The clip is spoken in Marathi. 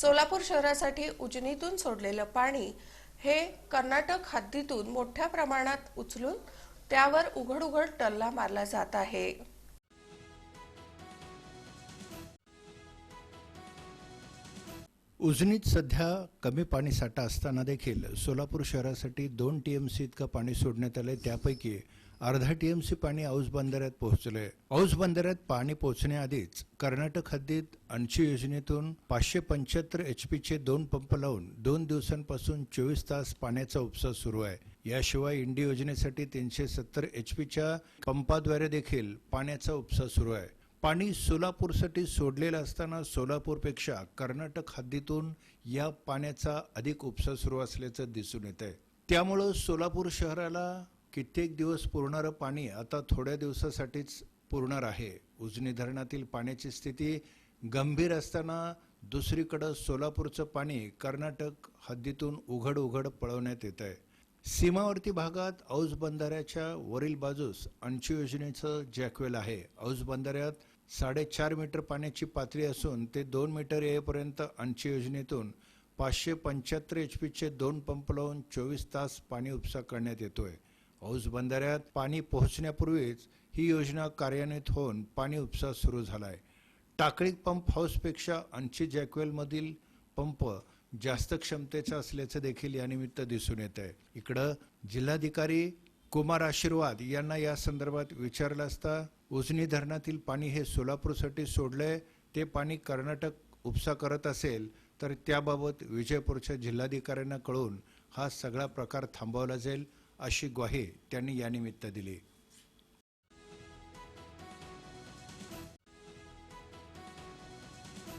सोलापूर शहरासाठी उजनीतून सोडलेलं पाणी हे कर्नाटक हद्दीतून मोठ्या प्रमाणात उचलून त्यावर उघड उघड टल्ला मारला जात आहे. उजनीत सध्या कमी पाणीसाठा असताना देखील सोलापूर शहरासाठी दोन टी एम सी इतकं पाणी सोडण्यात आलंय. त्यापैकी अर्धा टी एम सी पाणी औस बंदऱ्यात पोहोचलंय औस बंदऱ्यात पाणी पोहोचण्याआधीच कर्नाटक हद्दीत अंशी योजनेतून पाचशे पंच्याहत्तर एच पीचे दोन पंप लावून दोन दिवसांपासून चोवीस तास पाण्याचा उपसा सुरू आहे. याशिवाय इंडी योजनेसाठी तीनशे सत्तर एचपीच्या पंपाद्वारे देखील पाण्याचा उपसा सुरू आहे. पाणी सोलापूरसाठी सोडलेलं असताना सोलापूरपेक्षा कर्नाटक हद्दीतून या पाण्याचा अधिक उपसा सुरू असल्याचं दिसून येत आहे त्यामुळं सोलापूर शहराला कित्येक दिवस पुरणारं पाणी आता थोड्या दिवसासाठीच पुरणार आहे. उजनी धरणातील पाण्याची स्थिती गंभीर असताना दुसरीकडं सोलापूरचं पाणी कर्नाटक हद्दीतून उघड उघड पळवण्यात येत आहे. सीमावर्ती भागात औज बंधाऱ्याच्या वरील बाजूस अंशी योजनेचं जॅकवेल आहे. औज बंधाऱ्यात साडेचार मीटर पाण्याची पातळी असून ते दोन मीटर येईपर्यंत अंशी योजनेतून पाचशे पंच्याहत्तर एच पीचे दोन पंप लावून चोवीस तास पाणी उपसा करण्यात येतोय. औज बंधाऱ्यात पाणी पोहोचण्यापूर्वीच ही योजना कार्यान्वित होऊन पाणी उपसा सुरू झालाय. टाकळी पंप हाऊसपेक्षा अंशी जॅकवेलमधील पंप जास्त क्षमतेचा असल्याचं देखील यानिमित्त दिसून येत आहे इकडं जिल्हाधिकारी कुमार आशीर्वाद यांना या संदर्भात विचारलं असता उजनी धरणातील पाणी हे सोलापूरसाठी सोडलंय ते पाणी कर्नाटक उपसा करत असेल तर त्याबाबत विजयपूरच्या जिल्हाधिकाऱ्यांना कळून हा सगळा प्रकार थांबवला जाईल. अशी ग्वाही त्यांनी यानिमित्त दिली.